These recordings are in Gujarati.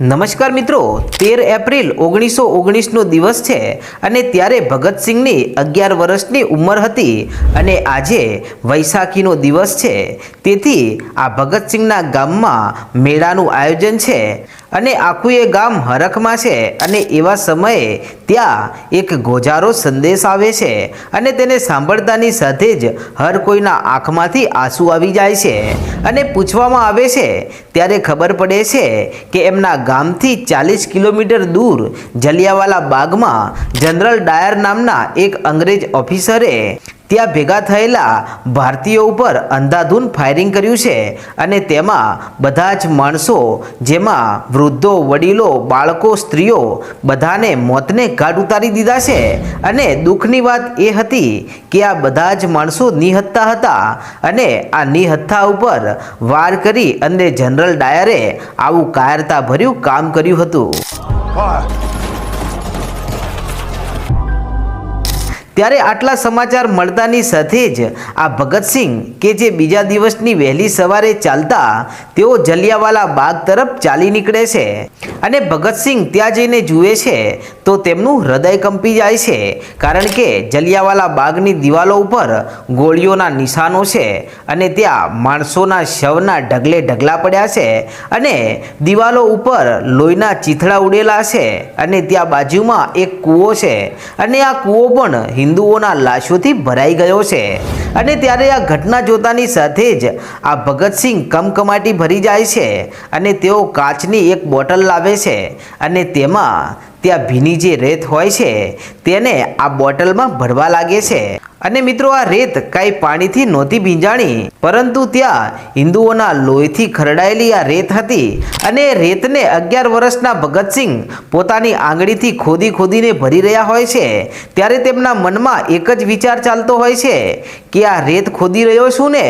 નમસ્કાર મિત્રો, તેર એપ્રિલ ઓગણીસો ઓગણીસનો દિવસ છે અને ત્યારે ભગતસિંહની અગિયાર વર્ષની ઉંમર હતી અને આજે વૈશાખીનો દિવસ છે. તેથી આ ભગતસિંહના ગામમાં મેળાનું આયોજન છે. અને આખું એ ગામ હરખમાં છે અને એવા સમયે ત્યાં એક ગોજારો સંદેશ આવે છે અને તેને સાંભળતાની સાથે જ હર કોઈના આંખમાંથી આંસુ આવી જાય છે અને પૂછવામાં આવે છે, ત્યારે ખબર પડે છે કે એમના ગામથી ચાલીસ કિલોમીટર દૂર જલિયાવાલા બાગમાં જનરલ ડાયર નામના એક અંગ્રેજ ઓફિસરે ત્યાં ભેગા થયેલા ભારતીયો ઉપર અંધાધૂન ફાયરિંગ કર્યું છે અને તેમાં બધા જ માણસો, જેમાં વૃદ્ધો, વડીલો, બાળકો, સ્ત્રીઓ, બધાને મોતને ઘાટ ઉતારી દીધા છે. અને દુઃખની વાત એ હતી કે આ બધા જ માણસો નિહત્તા હતા અને આ નિહત્તા ઉપર વાર કરી અને જનરલ ડાયરે આવું કાયરતા ભર્યું કામ કર્યું હતું. ત્યારે આટલા સમાચાર મળતાની સાથે જ આ ભગતસિંહ કે જે બીજા દિવસની વહેલી સવારે ચાલતા તેઓ જલિયાવાલા બાગ તરફ ચાલી નીકળે છે. અને ભગતસિંહ ત્યાં જઈને જુએ છે તો તેમનું હૃદય કંપી જાય છે કારણ કે જલિયાવાલા બાગની દિવાલો ઉપર ગોળીઓના નિશાનો છે અને ત્યાં માણસોના શવના ઢગલે ઢગલા પડ્યા છે અને દિવાલો ઉપર લોહીના ચીથડા ઉડેલા છે અને ત્યાં બાજુમાં એક કૂવો છે અને આ કૂવો પણ હિન્દુઓના લાશોથી ભરાઈ ગયો છે. અને ત્યારે આ ઘટના જોતાની સાથે જ આ ભગતસિંહ કમકમાટી ભરી જાય છે અને તેઓ કાચની એક બોટલ લાવે છે અને તેમાં ત્યાં ભીની જે રેત હોય છે, તેને આ બોટલમાં ભરવા લાગે છે. અને મિત્રો, આ રેત કાંઈ પાણીથી નહોતી ભીંજાણી, પરંતુ ત્યાં હિન્દુઓના લોહીથી ખરડાયેલી આ રેત હતી અને રેતને અગિયાર વર્ષના ભગતસિંહ પોતાની આંગળીથી ખોદી ખોદીને ભરી રહ્યા હોય છે. ત્યારે તેમના મનમાં એક જ વિચાર ચાલતો હોય છે કે આ રેત ખોદી રહ્યો છું ને,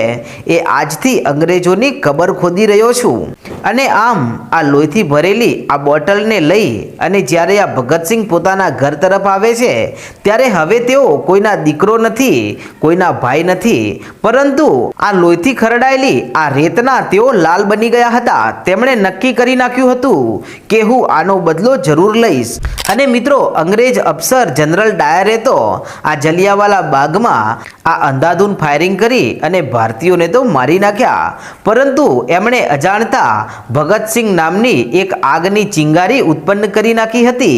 એ આજથી અંગ્રેજોની કબર ખોદી રહ્યો છું. અને આમ આ લોહીથી ભરેલી આ બોટલને લઈ અને જ્યારે આ ભગતસિંહ પોતાના ઘર તરફ આવે છે, ત્યારે હવે તેઓ કોઈના દીકરો નથી, કોઈના ભાઈ નથી, પરંતુ આ લોહીથી ખરડાયેલી આ રેતના તેઓ લાલ બની ગયા હતા. તેમણે નક્કી કરી નાખ્યું હતું કે હું આનો બદલો જરૂર લઈશ. અને મિત્રો, અંગ્રેજ અફસર જનરલ ડાયરે તો આ જલિયાવાલા બાગમાં આ અંધાધૂન ફાયરિંગ કરી અને ભારતીયોને તો મારી નાખ્યા. પરંતુ એમણે અજાણતા ભગતસિંહ નામની એક આગની ચિંગારી ઉત્પન્ન કરી નાખી હતી.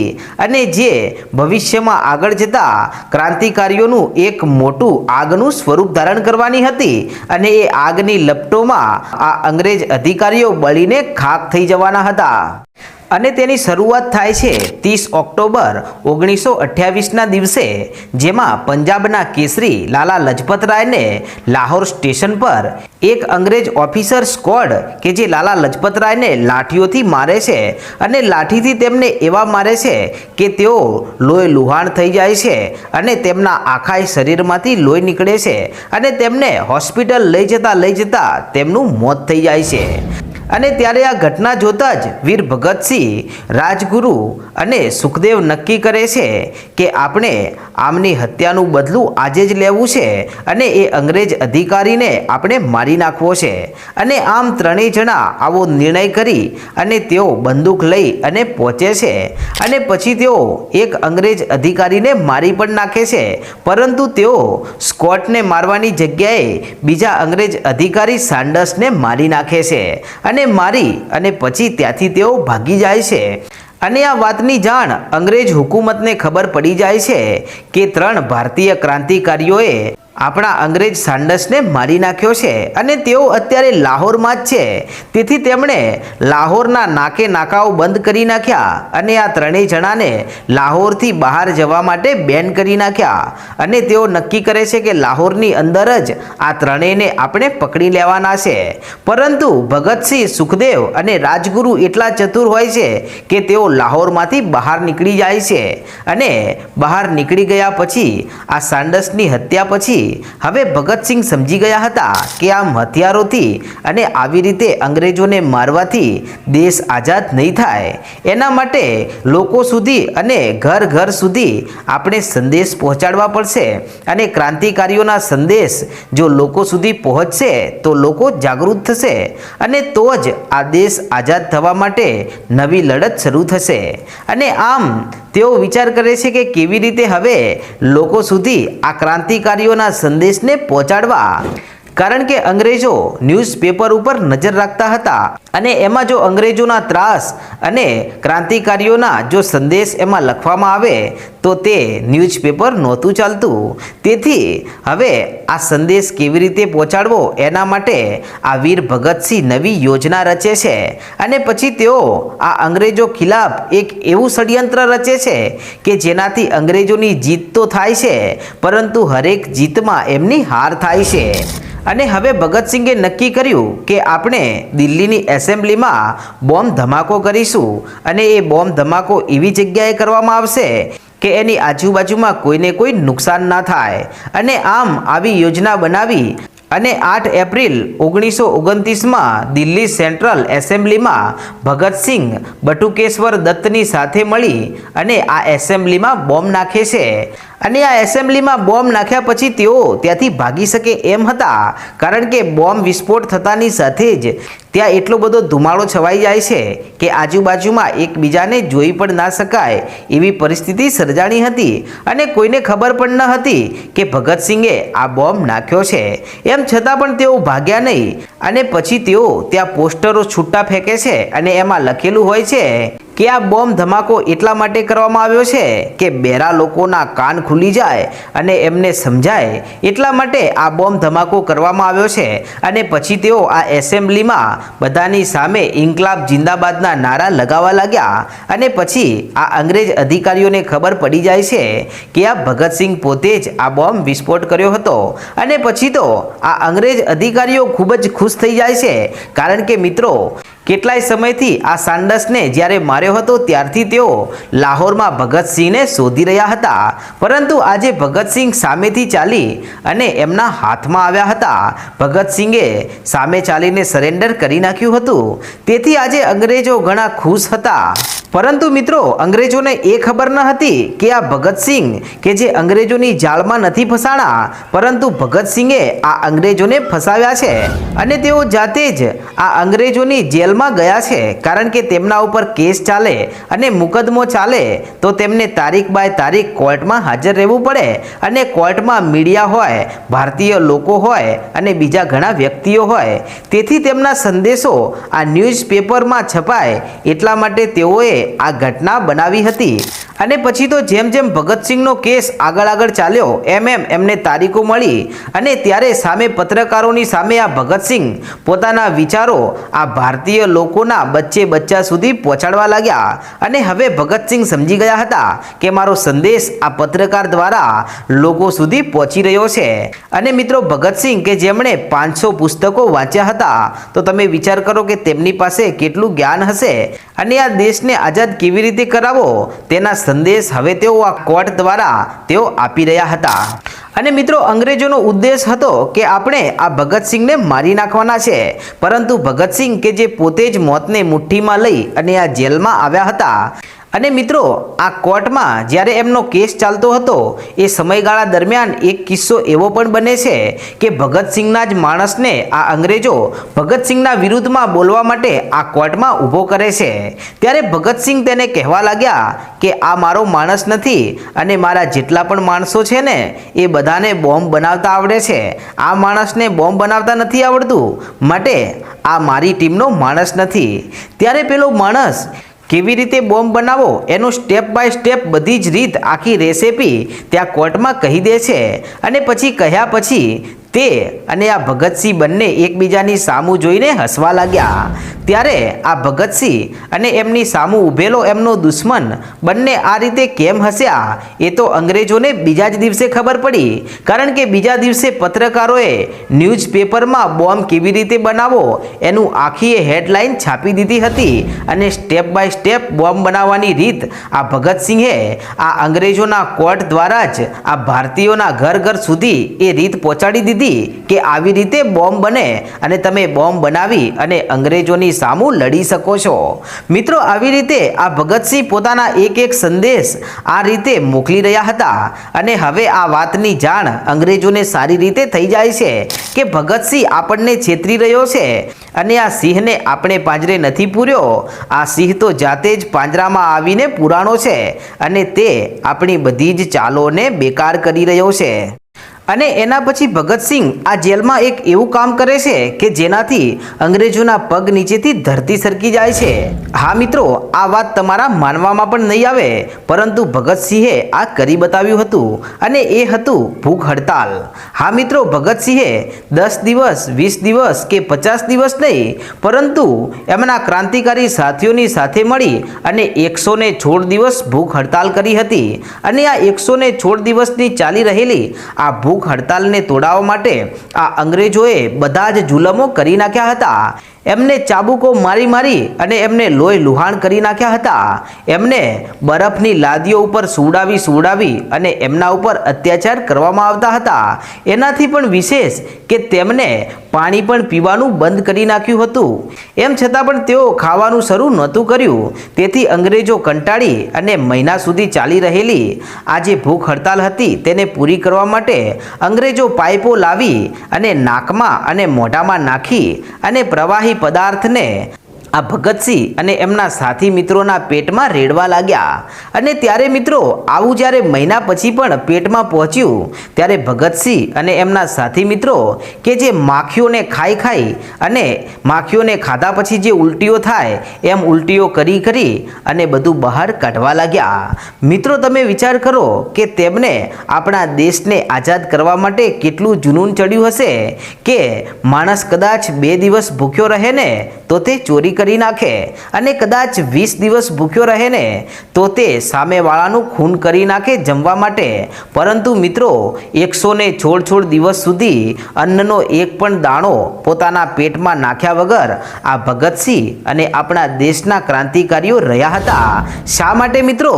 અને જે ભવિષ્યમાં આગળ જતા ક્રાંતિકારીઓનું એક મોટું આગનું સ્વરૂપ ધારણ કરવાની હતી અને એ આગની લપટોમાં આ અંગ્રેજ અધિકારીઓ બળીને ખાક થઈ જવાના હતા. અને તેની શરૂઆત થાય છે ત્રીસ ઓક્ટોબર ઓગણીસો અઠ્યાવીસના દિવસે, જેમાં પંજાબના કેસરી લાલા લજપતરાયને લાહોર સ્ટેશન પર એક અંગ્રેજ ઓફિસર સ્કોડ કે જે લાલા લજપતરાયને લાઠીઓથી મારે છે અને લાઠીથી તેમને એવા મારે છે કે તેઓ લોહી લુહાણ થઈ જાય છે અને તેમના આખા શરીરમાંથી લોહી નીકળે છે અને તેમને હોસ્પિટલ લઈ જતા લઈ જતા તેમનું મોત થઈ જાય છે. અને ત્યારે આ ઘટના જોતા જ વીર ભગતસિંહ રાજગુરુ અને સુખદેવ નક્કી કરે છે કે આપણે આમની હત્યાનું બદલું આજે જ લેવું છે અને એ અંગ્રેજ અધિકારીને આપણે મારી નાખવો છે. અને આમ ત્રણેય જણા આવો નિર્ણય કરી અને તેઓ બંદૂક લઈ અને પહોંચે છે. અને પછી તેઓ એક અંગ્રેજ અધિકારીને મારી પણ નાખે છે. પરંતુ તેઓ સ્કોટને મારવાની જગ્યાએ બીજા અંગ્રેજ અધિકારી સાન્ડર્સને મારી નાખે છે. અને મારી અને પછી ત્યાંથી તેઓ ભાગી જાય છે. અને આ વાતની જાણ અંગ્રેજ હુકુમતને ખબર પડી જાય છે કે ત્રણ ભારતીય ક્રાંતિકારીઓએ આપણા અંગ્રેજ સાન્ડસને મારી નાખ્યો છે અને તેઓ અત્યારે લાહોરમાં જ છે. તેથી તેમણે લાહોરના નાકે નાકાઓ બંધ કરી નાખ્યા અને આ ત્રણેય જણાને લાહોરથી બહાર જવા માટે બેન કરી નાખ્યા. અને તેઓ નક્કી કરે છે કે લાહોરની અંદર જ આ ત્રણેયને આપણે પકડી લેવાના છે. પરંતુ ભગતસિંહ સુખદેવ અને રાજગુરુ એટલા ચતુર હોય છે કે તેઓ લાહોરમાંથી બહાર નીકળી જાય છે. અને બહાર નીકળી ગયા પછી આ સાન્ડસની હત્યા પછી પછી હવે ભગતસિંહ સમજી ગયા હતા કે આમ હથિયારોથી અને આવી રીતે અંગ્રેજોને મારવાથી દેશ આઝાદ નહીં થાય. એના માટે લોકો સુધી અને ઘર ઘર સુધી આપણે સંદેશ પહોંચાડવા પડશે અને ક્રાંતિકારીઓના સંદેશ જો લોકો સુધી પહોંચશે તો લોકો જાગૃત થશે અને તો જ આ દેશ આઝાદ થવા માટે નવી લડત શરૂ થશે. અને આમ તેઓ વિચાર કરે છે કે કેવી રીતે હવે લોકો સુધી આ ક્રાંતિકારીઓના સંદેશને પહોંચાડવા કારણ કે અંગ્રેજો ન્યૂઝપેપર ઉપર નજર રાખતા હતા અને એમાં જો અંગ્રેજોના ત્રાસ અને ક્રાંતિકારીઓના જો સંદેશ એમાં લખવામાં આવે તો તે ન્યૂઝપેપર નહોતું ચાલતું. તેથી હવે આ સંદેશ કેવી રીતે પહોંચાડવો એના માટે આ વીર ભગતસિંહ નવી યોજના રચે છે અને પછી તેઓ આ અંગ્રેજો ખિલાફ એક એવું ષડયંત્ર રચે છે કે જેનાથી અંગ્રેજોની જીત તો થાય છે, પરંતુ હરેક જીતમાં એમની હાર થાય છે. અને હવે ભગતસિંહે નક્કી કર્યું કે આપણે દિલ્હીની એસેમ્બલીમાં બોમ્બ ધમાકો કરીશું અને એ બોમ્બ ધમાકો એવી જગ્યાએ કરવામાં આવશે કે એની આજુબાજુમાં કોઈને કોઈ નુકસાન ના થાય. અને આમ આવી યોજના બનાવી અને આઠ એપ્રિલ ઓગણીસો ઓગણત્રીસમાં દિલ્હી સેન્ટ્રલ એસેમ્બલીમાં ભગતસિંહ બટુકેશ્વર દત્તની સાથે મળી અને આ એસેમ્બલીમાં બોમ્બ નાખે છે. અને આ એસેમ્બલીમાં બોમ્બ નાખ્યા પછી તેઓ ત્યાંથી ભાગી શકે એમ હતા. કારણ કે બોમ્બ વિસ્ફોટ થતાની સાથે જ ત્યાં એટલો બધો ધુમાડો છવાઈ જાય છે કે આજુબાજુમાં એકબીજાને જોઈ પણ ના શકાય એવી પરિસ્થિતિ સર્જાણી હતી અને કોઈને ખબર પણ ન હતી કે ભગતસિંહે આ બોમ્બ નાખ્યો છે. એમ છતાં પણ તેઓ ભાગ્યા નહીં અને પછી તેઓ ત્યાં પોસ્ટરો છૂટા ફેંકે છે અને એમાં લખેલું હોય છે કે આ બોમ્બ ધમાકો એટલા માટે કરવામાં આવ્યો છે કે બેરા લોકોના કાન ખુલી જાય અને એમને સમજાય એટલા માટે આ બોમ્બ ધમાકો કરવામાં આવ્યો છે. અને પછી તેઓ આ એસેમ્બલીમાં બધાની સામે ઇન્કલાબ જિંદાબાદના નારા લગાવવા લાગ્યા. અને પછી આ અંગ્રેજ અધિકારીઓને ખબર પડી જાય છે કે આ ભગતસિંહ પોતે જ આ બોમ્બ વિસ્ફોટ કર્યો હતો. અને પછી તો આ અંગ્રેજ અધિકારીઓ ખૂબ જ ખુશ થઈ જાય છે. કારણ કે મિત્રો કેટલાય સમયથી આ સાંડસને જ્યારે માર્યો હતો ત્યારથી તેઓ લાહોરમાં ભગતસિંહને શોધી રહ્યા હતા. પરંતુ આજે ભગતસિંહ સામેથી ચાલી અને એમના હાથમાં આવ્યા હતા. ભગતસિંહે સામે ચાલીને સરેન્ડર કરી નાખ્યું હતું. તેથી આજે અંગ્રેજો ઘણા ખુશ હતા. પરંતુ મિત્રો, અંગ્રેજોને એ ખબર ન હતી કે આ ભગતસિંહ કે જે અંગ્રેજોની જાળમાં નથી ફસાણા, પરંતુ ભગતસિંહે આ અંગ્રેજોને ફસાવ્યા છે. અને તેઓ જાતે જ આ અંગ્રેજોની જેલમાં ગયા છે, કારણ કે તેમના ઉપર કેસ ચાલે અને મુકદમો ચાલે, તો તેમને તારીખ બાય તારીખ કોર્ટમાં હાજર રહેવું પડે અને કોર્ટમાં મીડિયા હોય, ભારતીય લોકો હોય અને બીજા ઘણા વ્યક્તિઓ હોય. તેથી તેમના સંદેશો આ ન્યૂઝપેપરમાં છપાય, એટલા માટે તેઓએ આ ઘટના બનાવી હતી. અને પછી તો જેમ જેમ ભગતસિંહનો કેસ આગળ આગળ ચાલ્યો, એમ એમ એમને તારીખો મળી. અને ત્યારે સામે પત્રકારોની સામે આ ભગતસિંહ પોતાના વિચારો આ ભારતીય લોકોના બચ્ચે બચ્ચા સુધી પહોંચાડવા લાગ્યા. અને હવે ભગતસિંહ સમજી ગયા હતા કે મારો સંદેશ આ પત્રકાર દ્વારા લોકો સુધી પહોંચી રહ્યો છે. અને મિત્રો ભગતસિંહ કે જેમણે પાંચસો પુસ્તકો વાંચ્યા હતા, તો તમે વિચાર કરો કે તેમની પાસે કેટલું જ્ઞાન હશે. અને આ દેશને આઝાદ કેવી રીતે કરાવો તેના સંદેશ હવે તેઓ આ કોર્ટ દ્વારા તેઓ આપી રહ્યા હતા. અને મિત્રો, અંગ્રેજોનો ઉદ્દેશ હતો કે આપણે આ ભગતસિંહને મારી નાખવાના છે. પરંતુ ભગતસિંહ કે જે પોતે જ મોતને મુઠ્ઠીમાં લઈ અને આ જેલમાં આવ્યા હતા અને મિત્રો, આ કોર્ટમાં જ્યારે એમનો કેસ ચાલતો હતો, એ સમયગાળા દરમિયાન એક કિસ્સો એવો પણ બને છે કે ભગતસિંહના જ માણસને આ અંગ્રેજો ભગતસિંહના વિરુદ્ધમાં બોલવા માટે આ કોર્ટમાં ઊભો કરે છે. ત્યારે ભગતસિંહ તેને કહેવા લાગ્યા કે આ મારો માણસ નથી અને મારા જેટલા પણ માણસો છે ને, એ બધાને બોમ્બ બનાવતા આવડે છે. આ માણસને બોમ્બ બનાવતા નથી આવડતું. માટે આ મારી ટીમનો માણસ નથી. ત્યારે પેલો માણસ કેવી રીતે બોમ્બ બનાવો એનું સ્ટેપ બાય સ્ટેપ બધી જ રીત આખી રેસેપી ત્યાં કોર્ટમાં કહી દે છે. અને પછી કહ્યા પછી તે અને આ ભગતસિંહ બંને એકબીજાની સામું જોઈને હસવા લાગ્યા. ત્યારે આ ભગતસિંહ અને એમની સામું ઊભેલો એમનો દુશ્મન બંને આ રીતે કેમ હસ્યા, એ તો અંગ્રેજોને બીજા જ દિવસે ખબર પડી. કારણ કે બીજા દિવસે પત્રકારોએ ન્યૂઝપેપરમાં બોમ્બ કેવી રીતે બનાવો એનું આખીએ હેડલાઇન છાપી દીધી હતી અને સ્ટેપ બાય સ્ટેપ બોમ્બ બનાવવાની રીત આ ભગતસિંહે આ અંગ્રેજોના કોર્ટ દ્વારા જ આ ભારતીયોના ઘર ઘર સુધી એ રીત પહોંચાડી દીધી. કે આવી રીતે બોમ્બ બને અને તમે બોમ્બ બનાવી અને અંગ્રેજોની સામું લડી શકો છો. મિત્રો, આવી રીતે આ ભગતસિંહ પોતાના એક એક સંદેશ આ રીતે મોકલી રહ્યા હતા અને હવે આ વાતની જાણ અંગ્રેજોને સારી રીતે થઈ જાય છે કે ભગતસિંહ આપણને છેતરી રહ્યો છે અને આ સિંહને આપણે પાંજરે નથી પૂર્યો. આ સિંહ તો જાતે જ પાંજરામાં આવીને પુરાણો છે અને તે આપણી બધી જ ચાલોને બેકાર કરી રહ્યો છે. અને એના પછી ભગતસિંહ આ જેલમાં એક એવું કામ કરે છે કે જેનાથી અંગ્રેજોના પગ નીચેથી ધરતી સરકી જાય છે. હા મિત્રો, આ વાત તમારા માનવામાં પણ નહીં આવે, પરંતુ ભગતસિંહે આ કરી બતાવ્યું હતું અને એ હતું ભૂખ હડતાલ. હા મિત્રો ભગતસિંહે દસ દિવસ, વીસ દિવસ કે પચાસ દિવસ નહીં, પરંતુ એમના ક્રાંતિકારી સાથીઓની સાથે મળી અને એકસો ને છોડ દિવસ ભૂખ હડતાલ કરી હતી. અને આ એકસો ને છોડ દિવસની ચાલી રહેલી આ ભૂખ હડતાલને તોડાવવા માટે આ અંગ્રેજોએ બધા જ જુલમો કરી નાખ્યા હતા. એમને ચાબુકો મારી મારી અને એમને લોહી લુહાણ કરી નાખ્યા હતા. એમને બરફની લાદીઓ ઉપર સુવડાવી સુવડાવી અને એમના ઉપર અત્યાચાર કરવામાં આવતા હતા. એનાથી પણ વિશેષ કે તેમને પાણી પણ પીવાનું બંધ કરી નાખ્યું હતું. એમ છતાં પણ તેઓ ખાવાનું શરૂ નહોતું કર્યું. તેથી અંગ્રેજો કંટાળી અને મહિના સુધી ચાલી રહેલી. આ જે ભૂખ હડતાલ હતી તેને પૂરી કરવા માટે અંગ્રેજો પાઇપો લાવી અને નાકમાં અને મોઢામાં નાખી અને પ્રવાહી પદાર્થને આ ભગતસિંહ અને એમના સાથી મિત્રોના પેટમાં રેડવા લાગ્યા. અને ત્યારે મિત્રો, આવું જ્યારે મહિના પછી પણ પેટમાં પહોંચ્યું, ત્યારે ભગતસિંહ અને એમના સાથી મિત્રો કે જે માખીઓને ખાઈ ખાઈ અને માખીઓને ખાધા પછી જે ઉલટીઓ થાય, એમ ઉલટીઓ કરી કરી અને બધું બહાર કાઢવા લાગ્યા. મિત્રો, તમે વિચાર કરો કે તેમને આપણા દેશને આઝાદ કરવા માટે કેટલું જુનૂન ચડ્યું હશે, કે માણસ કદાચ બે દિવસ ભૂખ્યો રહે ને, તો તે ચોરી કરી નાખે અને કદાચ વીસ દિવસ ભૂખ્યો રહે ને તો તે સામેવાળાનું ખૂન કરી નાખે જમવા માટે. પરંતુ મિત્રો એકસો ને છોડ છોડ દિવસ સુધી અન્નનો એક પણ દાણો પોતાના પેટમાં નાખ્યા વગર આ ભગતસિંહ અને આપણા દેશના ક્રાંતિકારીઓ રહ્યા હતા. શા માટે મિત્રો?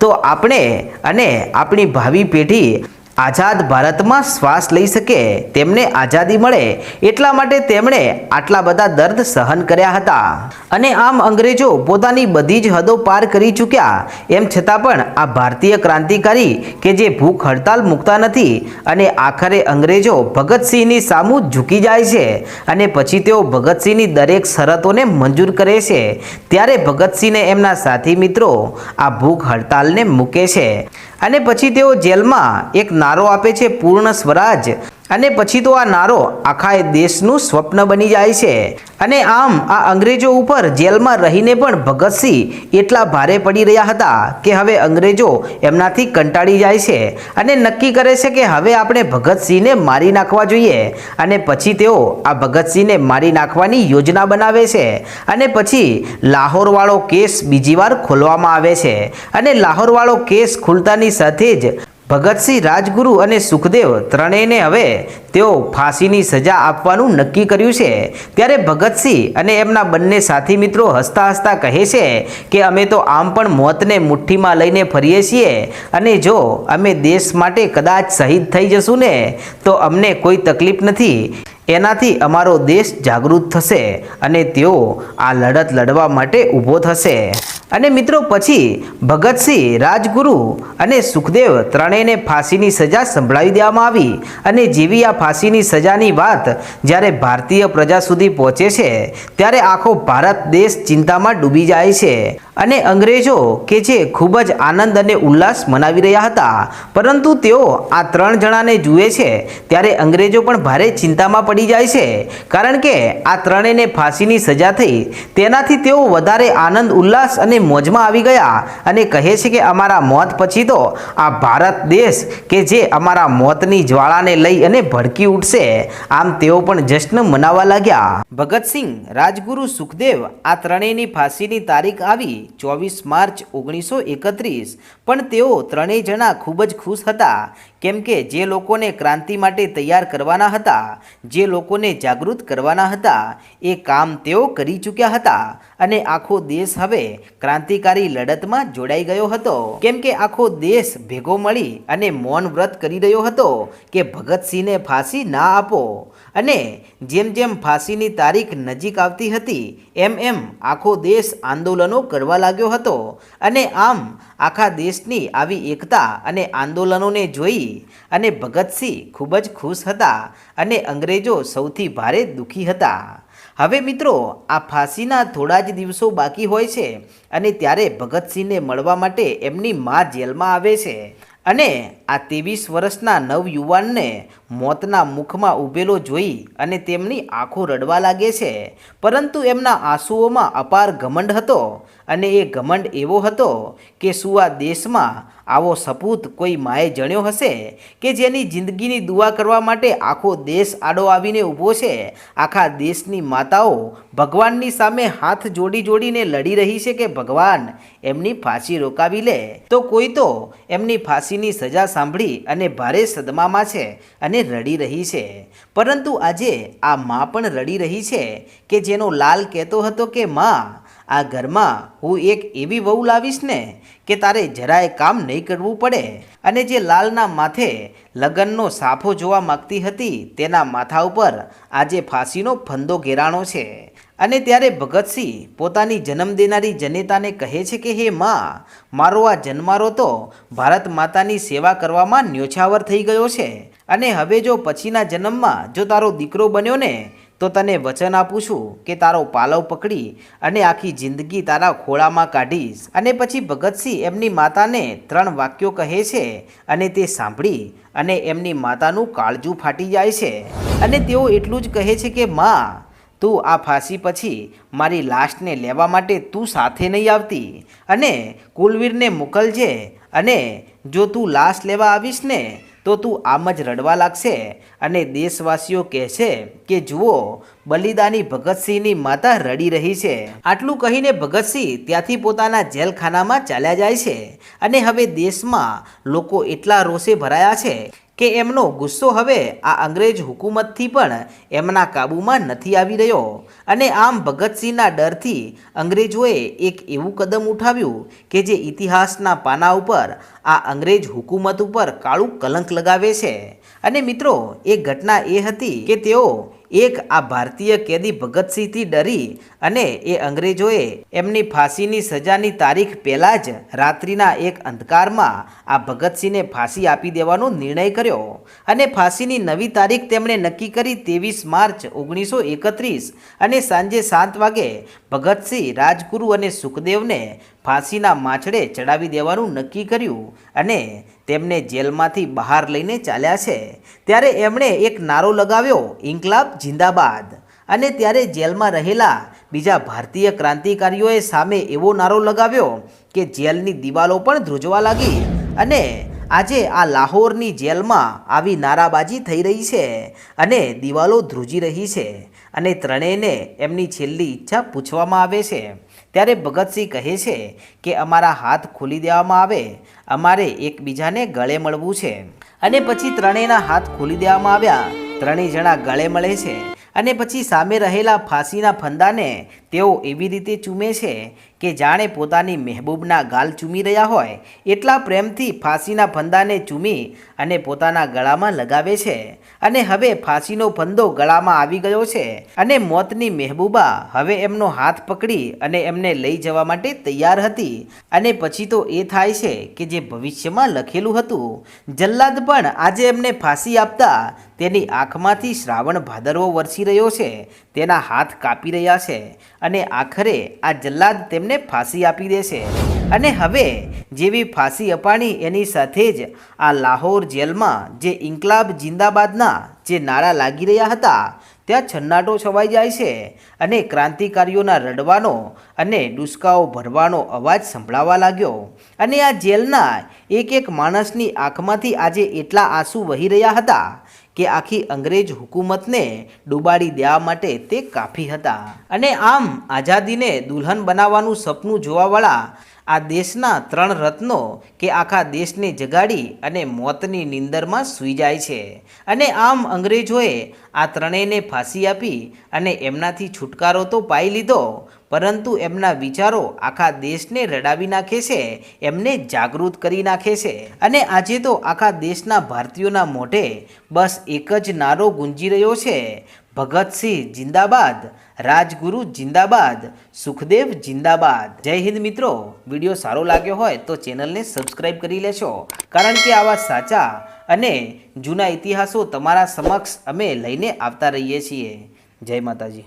તો આપણે અને આપણી ભાવિ પેઢી આઝાદ ભારતમાં શ્વાસ લઈ શકે, તેમને આઝાદી મળે, એટલા માટે તેમણે આટલા બધા દર્દ સહન કર્યા હતા. અને આમ અંગ્રેજો પોતાની બધી જ હદો પાર કરી ચૂક્યા, એમ છતાં પણ આ ભારતીય ક્રાંતિકારી કે જે ભૂખ હડતાલ મૂકતા નથી અને આખરે અંગ્રેજો ભગતસિંહની સામુ ઝૂકી જાય છે અને પછી તેઓ ભગતસિંહની દરેક શરતોને મંજૂર કરે છે, ત્યારે ભગતસિંહને એમના સાથી મિત્રો આ ભૂખ હડતાલને મૂકે છે. અને પછી તેઓ જેલમાં એક નારો આપે છે પૂર્ણ સ્વરાજ. અને પછી તો આ નારો આખા દેશનું સ્વપ્ન બની જાય છે. અને આમ આ અંગ્રેજો ઉપર જેલમાં રહીને પણ ભગતસિંહ એટલા ભારે પડી રહ્યા હતા કે હવે અંગ્રેજો એમનાથી કંટાળી જાય છે અને નક્કી કરે છે કે હવે આપણે ભગતસિંહને મારી નાખવા જોઈએ. અને પછી તેઓ આ ભગતસિંહને મારી નાખવાની યોજના બનાવે છે. અને પછી લાહોરવાળો કેસ બીજી વાર ખોલવામાં આવે છે. અને લાહોરવાળો કેસ ખુલતાની સાથે જ ભગતસિંહ રાજગુરુ અને સુખદેવ ત્રણેયને હવે તેઓ ફાંસીની સજા આપવાનું નક્કી કર્યું છે. ત્યારે ભગતસિંહ અને એમના બંને સાથી મિત્રો હસતા હસતા કહે છે કે અમે તો આમ પણ મોતને મુઠ્ઠીમાં લઈને ફરીએ છીએ અને જો અમે દેશ માટે કદાચ શહીદ થઈ જશું ને, તો અમને કોઈ તકલીફ નથી. એનાથી અમારો દેશ જાગૃત થશે અને તેઓ આ લડત લડવા માટે ઊભો થશે. અને મિત્રો, પછી ભગતસિંહ રાજગુરુ અને સુખદેવ ત્રણેયને ફાંસીની સજા સંભળાવી દેવામાં આવી. અને જેવી આ ફાંસીની સજાની વાત જ્યારે ભારતીય પ્રજા સુધી પહોંચે છે, ત્યારે આખો ભારત દેશ ચિંતામાં ડૂબી જાય છે. અને અંગ્રેજો કે જે ખૂબ જ આનંદ અને ઉલ્લાસ મનાવી રહ્યા હતા, પરંતુ તેઓ આ ત્રણ જણાને જુએ છે, ત્યારે અંગ્રેજો પણ ભારે ચિંતામાં પડી જાય છે. કારણ કે આ ત્રણેયને ફાંસીની સજા થઈ. તેનાથી તેઓ વધારે આનંદ, ઉલ્લાસ અને મોજમાં આવી ગયા અને કહે છે કે અમારા મોત પછી તો આ ભારત દેશ કે જે અમારા મોતની જ્વાળાને લઈ અને ભડકી ઉઠશે, આમ તેઓ પણ જશ્ન મનાવવા લાગ્યા. ભગતસિંહ રાજગુરુ સુખદેવ, આ ત્રણેયની ફાંસીની તારીખ આવી ચોવીસ માર્ચ ઓગણીસો એકત્રીસ. પણ તેઓ ત્રણેય જણા ખૂબ જ ખુશ હતા. કેમ કે જે લોકોને ક્રાંતિ માટે તૈયાર કરવાના હતા જે લોકોને જાગૃત કરવાના હતા, એ કામ તેઓ કરી ચૂક્યા હતા અને આખો દેશ હવે ક્રાંતિકારી લડતમાં જોડાઈ ગયો હતો. કેમ કે આખો દેશ ભેગો મળી અને મૌન વ્રત કરી રહ્યો હતો કે ભગતસિંહને ફાંસી ના આપો. અને જેમ જેમ ફાંસીની તારીખ નજીક આવતી હતી, એમ એમ આખો દેશ આંદોલનો કરવા લાગ્યો હતો. અને આમ આખા દેશની આવી એકતા અને આંદોલનોને જોઈ અને ભગતસિંહ ખૂબ જ ખુશ હતા અને અંગ્રેજો સૌથી ભારે દુઃખી હતા. હવે મિત્રો, આ ફાંસીના થોડા જ દિવસો બાકી હોય છે અને ત્યારે ભગતસિંહને મળવા માટે એમની મા જેલમાં આવે છે. અને આ ત્રેવીસ વર્ષના નવયુવાનને મોતના મુખમાં ઊભેલો જોઈ અને તેમની આંખો રડવા લાગે છે. પરંતુ એમના આંસુઓમાં અપાર ઘમંડ હતો. અને એ ઘમંડ એવો હતો કે શું આ દેશમાં આવો સપૂત કોઈ માએ જણ્યો હશે કે જેની જિંદગીની દુઆ કરવા માટે આખો દેશ આડો આવીને ઊભો છે? આખા દેશની માતાઓ ભગવાનની સામે હાથ જોડી જોડીને લડી રહી છે કે ભગવાન, એમની ફાંસી રોકાવી લે? તો કોઈ તો એમની ફાંસીની સજા સાંભળી અને ભારે સદમામાં છે અને રડી રહી છે. પરંતુ આજે આ મા પણ રડી રહી છે કે જેનો લાલ કહેતો હતો કે, માં આ ઘરમાં હું એક એવી વહુ લાવીશ ને કે તારે જરાય કામ નહીં કરવું પડે. અને જે લાલના માથે લગ્નનો સાફો જોવા માગતી હતી તેના માથા ઉપર આજે ફાંસીનો ફંદો ઘેરાણો છે. અને ત્યારે ભગતસિંહ પોતાની જન્મ દેનારી જનેતાને કહે છે કે, હે માં, મારો આ જન્મારો તો ભારત માતાની સેવા કરવામાં ન્યોછાવર થઈ ગયો છે. અને હવે જો પછીના જન્મમાં જો તારો દીકરો બન્યો ને તો તને વચન આપું છું કે તારો પાલવ પકડી અને આખી જિંદગી તારા ખોળામાં કાઢીશ. અને પછી ભગતસિંહ એમની માતાને ત્રણ વાક્યો કહે છે અને તે સાંભળી અને એમની માતાનું કાળજું ફાટી જાય છે. અને તેઓ એટલું જ કહે છે કે, માં, તું આ ફાંસી પછી મારી લાશને લેવા માટે તું સાથે નહીં આવતી. અને કુલવીરને મોકલજે. અને જો તું લાશ લેવા આવીશ ને તો તું આમ જ રડવા લાગશે અને દેશવાસીઓ કહેશે કે, જુઓ, બલિદાની ભગતસિંહની માતા રડી રહી છે. આટલું કહીને ભગતસિંહ ત્યાંથી પોતાના જેલખાનામાં ચાલ્યા જાય છે અને હવે દેશમાં લોકો એટલા રોષે ભરાયા છે કે એમનો ગુસ્સો હવે આ અંગ્રેજ હુકુમતથી પણ એમના કાબૂમાં નથી આવી રહ્યો. અને આમ ભગતસિંહના ડરથી અંગ્રેજોએ એક એવું કદમ ઉઠાવ્યું કે જે ઇતિહાસના પાના ઉપર આ અંગ્રેજ હુકુમત ઉપર કાળું કલંક લગાવે છે. અને મિત્રો, એ ઘટના એ હતી કે તેઓ એક આ ભારતીય કેદી ભગતસિંહથી ડરી અને એ અંગ્રેજોએ એમની ફાંસીની સજાની તારીખ પહેલાં જ રાત્રિના એક અંધકારમાં આ ભગતસિંહને ફાંસી આપી દેવાનો નિર્ણય કર્યો અને ફાંસીની નવી તારીખ તેમણે નક્કી કરી ત્રેવીસ માર્ચ ઓગણીસો એકત્રીસ અને સાંજે સાત વાગે ભગતસિંહ રાજગુરુ અને સુખદેવને ફાંસીના માછડે ચડાવી દેવાનું નક્કી કર્યું અને તેમને જેલમાંથી બહાર લઈને ચાલ્યા છે. ત્યારે એમણે એક નારો લગાવ્યો, ઇન્કલાબ જિંદાબાદ. અને ત્યારે જેલમાં રહેલા બીજા ભારતીય ક્રાંતિકારીઓએ સામે એવો નારો લગાવ્યો કે જેલની દિવાલો પણ ધ્રુજવા લાગી. અને આજે આ લાહોરની જેલમાં આવી નારાબાજી થઈ રહી છે અને દિવાલો ધ્રુજી રહી છે. અને ત્રણેયને એમની છેલ્લી ઈચ્છા પૂછવામાં આવે છે. ત્યારે ભગતસિંહ કહે છે કે અમારા હાથ ખોલી દેવામાં આવે, અમારે એકબીજાને ગળે મળવું છે. અને પછી ત્રણેયના હાથ ખોલી દેવામાં આવ્યા, ત્રણેય જણા ગળે મળે છે. અને પછી સામે રહેલા ફાંસીના ફંદાને તેઓ એવી રીતે ચૂમે છે કે જાણે પોતાની મહેબૂબના ગાલ ચૂમી રહ્યા હોય, એટલા પ્રેમથી ફાંસીના ફંદાને ચૂમી અને પોતાના ગળામાં લગાવે છે. અને હવે ફાંસીનો ફંદો ગળામાં આવી ગયો છે અને મોતની મહેબૂબા હવે એમનો હાથ પકડી અને એમને લઈ જવા માટે તૈયાર હતી. અને પછી તો એ થાય છે કે જે ભવિષ્યમાં લખેલું હતું, જલ્લાદ પણ આજે એમને ફાંસી આપતા તેની આંખમાંથી શ્રાવણ ભાદરવો વરસી રહ્યો છે. તેના હાથ કાપી રહ્યા છે અને આખરે આ જલ્લાદ તેમને ફાંસી આપી દેશે અને હવે જેવી ફાંસી અપાણી એની સાથે જ આ લાહોર જેલમાં જે ઇન્કલાબ જિંદાબાદના જે નારા લાગી રહ્યા હતા, ત્યાં છન્નાટો છવાઈ જાય છે અને ક્રાંતિકારીઓના રડવાનો અને ડુસકાઓ ભરવાનો અવાજ સંભળાવા લાગ્યો. અને આ જેલના એક એક માણસની આંખમાંથી આજે એટલા આંસુ વહી રહ્યા હતા કે આખી અંગ્રેજ હુકુમતને ડૂબાડી દેવા માટે તે કાફી હતા. અને આમ આઝાદીને દુલ્હન બનાવવાનું સપનું જોવાવાળા આ દેશના ત્રણ રત્નો કે આખા દેશને જગાડી અને મોતની નિંદરમાં સૂઈ જાય છે. અને આમ અંગ્રેજોએ આ ત્રણેયને ફાંસી આપી અને એમનાથી છુટકારો તો પાઈ લીધો પરંતુ એમના વિચારો આખા દેશને રડાવી નાખે છે, એમને જાગૃત કરી નાખે છે. અને આજે તો આખા દેશના ભારતીયોના મોઢે બસ એક જ નારો ગુંજી રહ્યો છે. ભગતસિંહ જિંદાબાદ, રાજગુરુ જિંદાબાદ, સુખદેવ જિંદાબાદ. જય હિન્દ મિત્રો, વીડિયો સારો લાગ્યો હોય તો ચેનલને સબસ્ક્રાઈબ કરી લેશો. કારણ કે આવા સાચા અને જૂના ઇતિહાસો તમારા સમક્ષ અમે લઈને આવતા રહીએ છીએ. જય માતાજી.